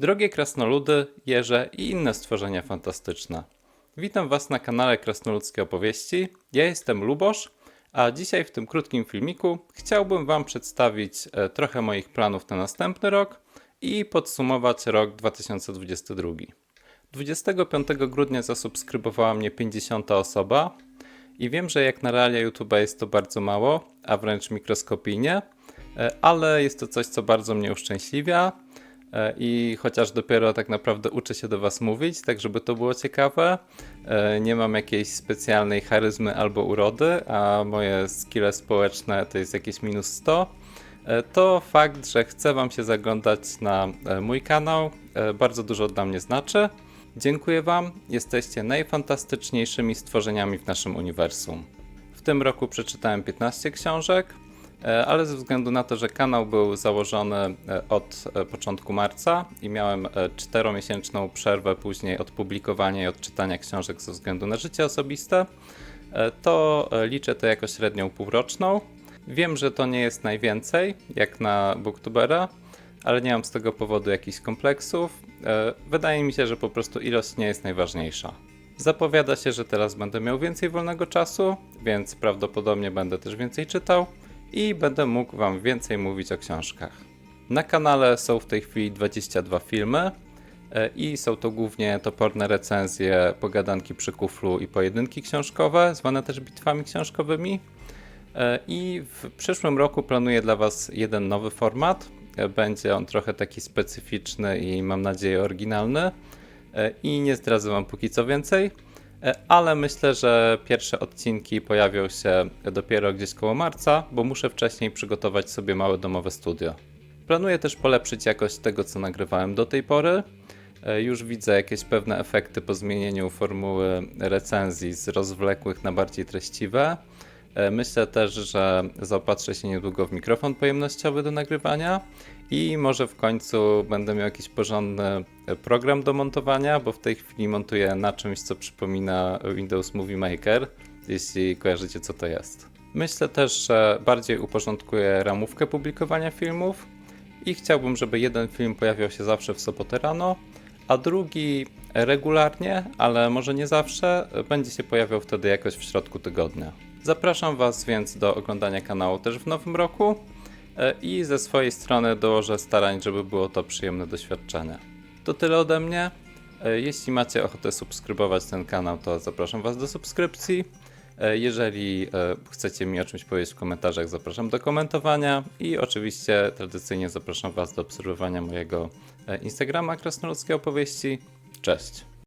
Drogie krasnoludy, jeże i inne stworzenia fantastyczne. Witam Was na kanale Krasnoludzkie Opowieści. Ja jestem Lubosz, a dzisiaj w tym krótkim filmiku chciałbym Wam przedstawić e, trochę moich planów na następny rok i podsumować rok 2022. 25 grudnia zasubskrybowała mnie 50 osoba i wiem, że jak na realia YouTube jest to bardzo mało, a wręcz mikroskopijnie, e, ale jest to coś, co bardzo mnie uszczęśliwia i chociaż dopiero tak naprawdę uczę się do Was mówić, tak żeby to było ciekawe, e, nie mam jakiejś specjalnej charyzmy albo urody, a moje skille społeczne to jest jakieś minus 100, e, to fakt, że chcę Wam się zaglądać na e, mój kanał, e, bardzo dużo dla mnie znaczy. Dziękuję Wam, jesteście najfantastyczniejszymi stworzeniami w naszym uniwersum. W tym roku przeczytałem 15 książek, e, ale ze względu na to, że kanał był założony e, od e, początku marca i miałem e, czteromiesięczną przerwę później od publikowania i od czytania książek ze względu na życie osobiste, e, to e, liczę to jako średnią półroczną. Wiem, że to nie jest najwięcej, jak na booktubera, ale nie mam z tego powodu jakichś kompleksów. E, Wydaje mi się, że po prostu ilość nie jest najważniejsza. Zapowiada się, że teraz będę miał więcej wolnego czasu, więc prawdopodobnie będę też więcej czytał i będę mógł Wam więcej mówić o książkach. Na kanale są w tej chwili 22 filmy e, i są to głównie toporne recenzje, pogadanki przy kuflu i pojedynki książkowe, zwane też bitwami książkowymi. E, I w przyszłym roku planuję dla Was jeden nowy format. E, Będzie on trochę taki specyficzny i mam nadzieję oryginalny. I nie zdradzę Wam póki co więcej, ale myślę, że pierwsze odcinki pojawią się dopiero gdzieś koło marca, bo muszę wcześniej przygotować sobie małe domowe studio. Planuję też polepszyć jakość tego, co nagrywałem do tej pory. E, Już widzę jakieś pewne efekty po zmienieniu formuły recenzji z rozwlekłych na bardziej treściwe. E, Myślę też, że zaopatrzę się niedługo w mikrofon pojemnościowy do nagrywania i może w końcu będę miał jakiś porządny e, program do montowania, bo w tej chwili montuję na czymś, co przypomina Windows Movie Maker, jeśli kojarzycie, co to jest. Myślę też, że bardziej uporządkuję ramówkę publikowania filmów i chciałbym, żeby jeden film pojawiał się zawsze w sobotę rano, a drugi regularnie, ale może nie zawsze, będzie się pojawiał wtedy jakoś w środku tygodnia. Zapraszam Was więc do oglądania kanału też w nowym roku e, i ze swojej strony dołożę starań, żeby było to przyjemne doświadczenie. To tyle ode mnie. E, Jeśli macie ochotę subskrybować ten kanał, to zapraszam Was do subskrypcji. E, Jeżeli chcecie mi o czymś powiedzieć w komentarzach, zapraszam do komentowania i oczywiście tradycyjnie zapraszam Was do obserwowania mojego Instagrama Krasnoludzkie Opowieści. Cześć!